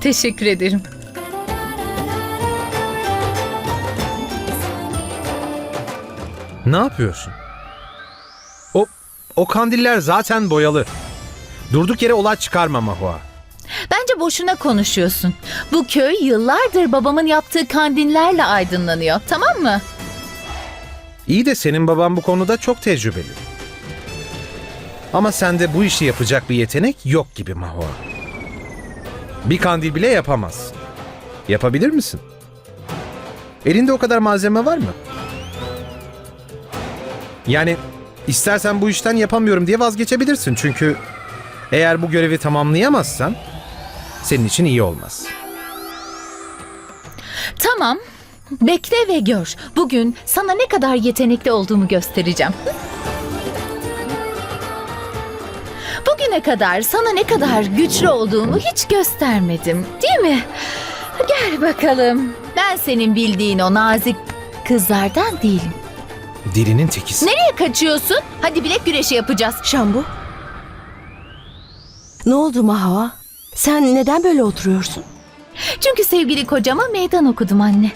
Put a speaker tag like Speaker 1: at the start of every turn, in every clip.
Speaker 1: Teşekkür ederim.
Speaker 2: Ne yapıyorsun? O o kandiller zaten boyalı. Durduk yere olay çıkarma Mahua.
Speaker 1: Bence boşuna konuşuyorsun. Bu köy yıllardır babamın yaptığı kandillerle aydınlanıyor. Tamam mı?
Speaker 2: İyi de senin baban bu konuda çok tecrübeli. Ama sende bu işi yapacak bir yetenek yok gibi Mahua. Bir kandil bile yapamaz. Yapabilir misin? Elinde o kadar malzeme var mı? Yani istersen bu işten yapamıyorum diye vazgeçebilirsin çünkü eğer bu görevi tamamlayamazsan senin için iyi olmaz.
Speaker 1: Tamam. Bekle ve gör. Bugün sana ne kadar yetenekli olduğumu göstereceğim. Bugüne kadar sana ne kadar güçlü olduğumu hiç göstermedim. Değil mi? Gel bakalım. Ben senin bildiğin o nazik kızlardan değilim.
Speaker 2: Dilinin tekisin.
Speaker 1: Nereye kaçıyorsun? Hadi bilek güreşi yapacağız.
Speaker 3: Şambu. Ne oldu Mahva? Sen neden böyle oturuyorsun?
Speaker 1: Çünkü sevgili kocama meydan okudum anne.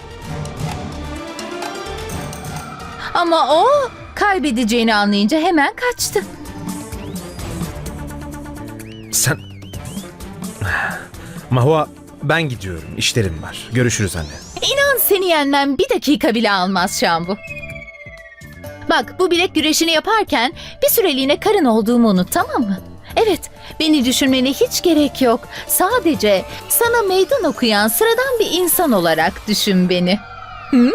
Speaker 1: Ama o kaybedeceğini anlayınca hemen kaçtı.
Speaker 2: Sen... Mahua ben gidiyorum. İşlerim var. Görüşürüz anne.
Speaker 1: İnan seni yenmem bir dakika bile almaz Şambu. Bak bu bilek güreşini yaparken bir süreliğine karın olduğumu unut tamam mı? Evet beni düşünmene hiç gerek yok. Sadece sana meydan okuyan sıradan bir insan olarak düşün beni. Hı?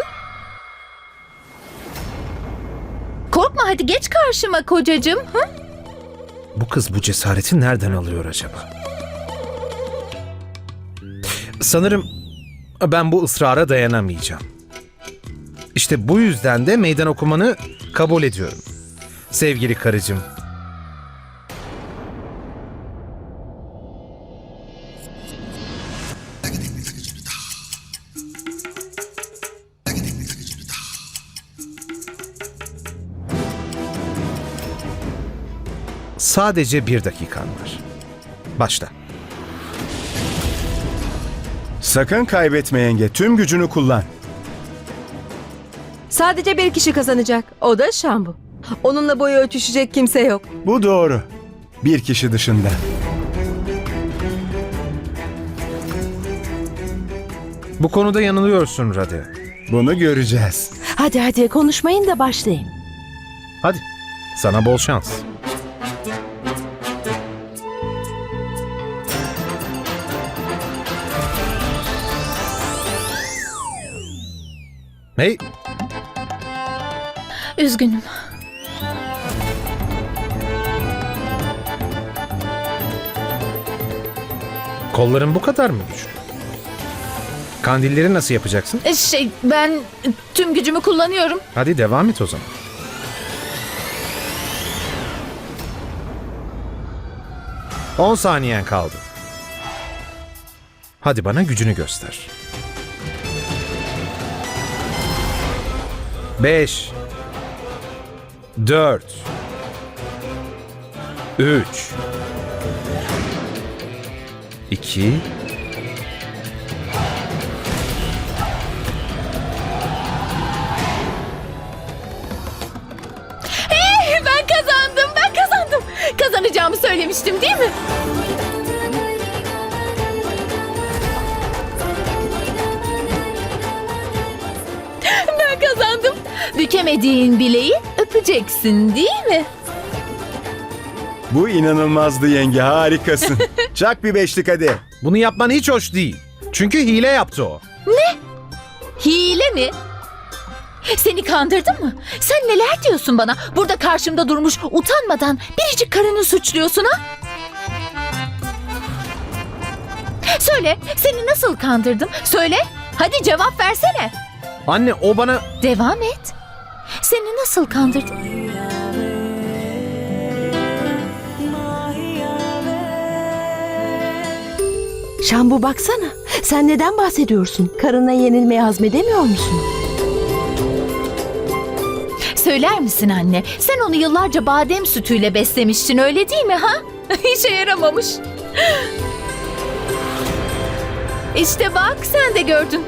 Speaker 1: Korkma hadi geç karşıma kocacığım. Hı?
Speaker 2: Bu kız bu cesareti nereden alıyor acaba? Sanırım ben bu ısrara dayanamayacağım. İşte bu yüzden de meydan okumanı kabul ediyorum. Sevgili karıcığım. Sadece bir dakikan var. Başla.
Speaker 4: Sakın kaybetme yenge. Tüm gücünü kullan.
Speaker 5: Sadece bir kişi kazanacak. O da Şambu. Onunla boyu ölçüşecek kimse yok.
Speaker 4: Bu doğru. Bir kişi dışında.
Speaker 2: Bu konuda yanılıyorsun Rade.
Speaker 4: Bunu göreceğiz.
Speaker 3: Hadi hadi konuşmayın da başlayın.
Speaker 2: Hadi sana bol şans. Hey,
Speaker 1: Üzgünüm.
Speaker 2: kolların bu kadar mı güçlü? Kandilleri nasıl yapacaksın?
Speaker 1: E, Şey ben tüm gücümü kullanıyorum.
Speaker 2: Hadi devam et o zaman. On saniyen kaldı. Hadi bana gücünü göster. Beş. Dört. Üç. İki.
Speaker 1: Ben kazandım, ben kazandım. Kazanacağımı söylemiştim değil mi? Bükemediğin bileği öpeceksin değil mi?
Speaker 4: Bu inanılmazdı yenge. Harikasın. Çak bir beşlik hadi.
Speaker 2: Bunu yapman hiç hoş değil. Çünkü hile yaptı o.
Speaker 1: Hile mi? Seni kandırdım mı? Sen neler diyorsun bana? Burada karşımda durmuş utanmadan biricik karını suçluyorsun ha? Söyle, seni nasıl kandırdım? Söyle, hadi cevap versene.
Speaker 2: Anne o bana
Speaker 1: Devam et. Seni nasıl kandırdım?
Speaker 3: Şambu baksana. Sen neden bahsediyorsun? Karına yenilmeyi hazmedemiyor musun?
Speaker 1: Söyler misin anne? Sen onu yıllarca badem sütüyle beslemiştin öyle değil mi ha? İşe yaramamış. İşte bak sen de gördün.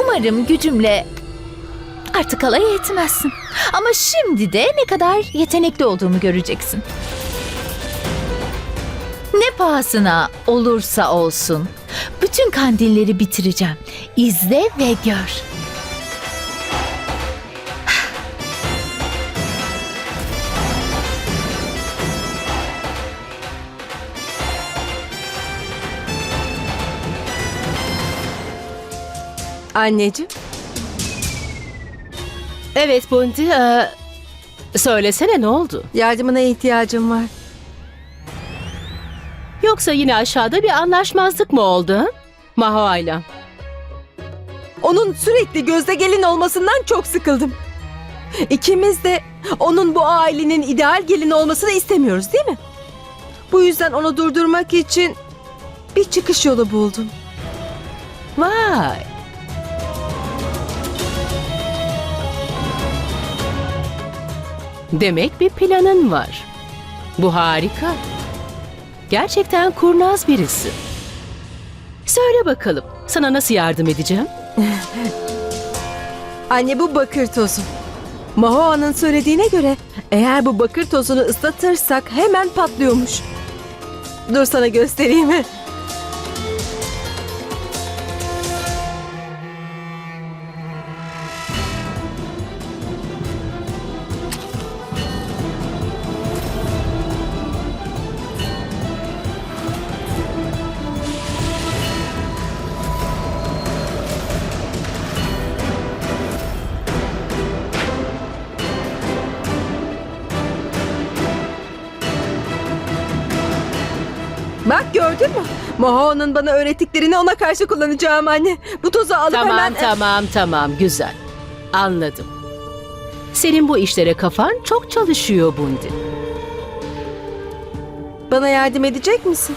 Speaker 1: Umarım gücümle artık alay etmezsin. Ama şimdi de ne kadar yetenekli olduğumu göreceksin. Ne pahasına olursa olsun bütün kandilleri bitireceğim. İzle ve gör.
Speaker 5: Anneciğim,
Speaker 6: Evet Bunti, ee, söylesene ne oldu?
Speaker 5: yardımına ihtiyacım var.
Speaker 6: Yoksa yine aşağıda bir anlaşmazlık mı oldu? Mahoa'yla.
Speaker 5: Onun sürekli gözde gelin olmasından çok sıkıldım. İkimiz de onun bu ailenin ideal gelin olmasını istemiyoruz değil mi? Bu yüzden onu durdurmak için bir çıkış yolu buldum.
Speaker 6: Vay. Demek bir planın var. Bu harika. Gerçekten kurnaz birisin. Söyle bakalım, sana nasıl yardım edeceğim?
Speaker 5: Anne bu bakır tozu. Mahoa'nın söylediğine göre eğer bu bakır tozunu ıslatırsak hemen patlıyormuş. Dur sana göstereyim. Bak gördün mü? Mahoa'nın bana öğrettiklerini ona karşı kullanacağım anne. Bu tozu alıp
Speaker 6: Tamam,
Speaker 5: hemen...
Speaker 6: tamam, tamam, güzel. Anladım. Senin bu işlere kafan çok çalışıyor Bundi.
Speaker 5: Bana yardım edecek misin?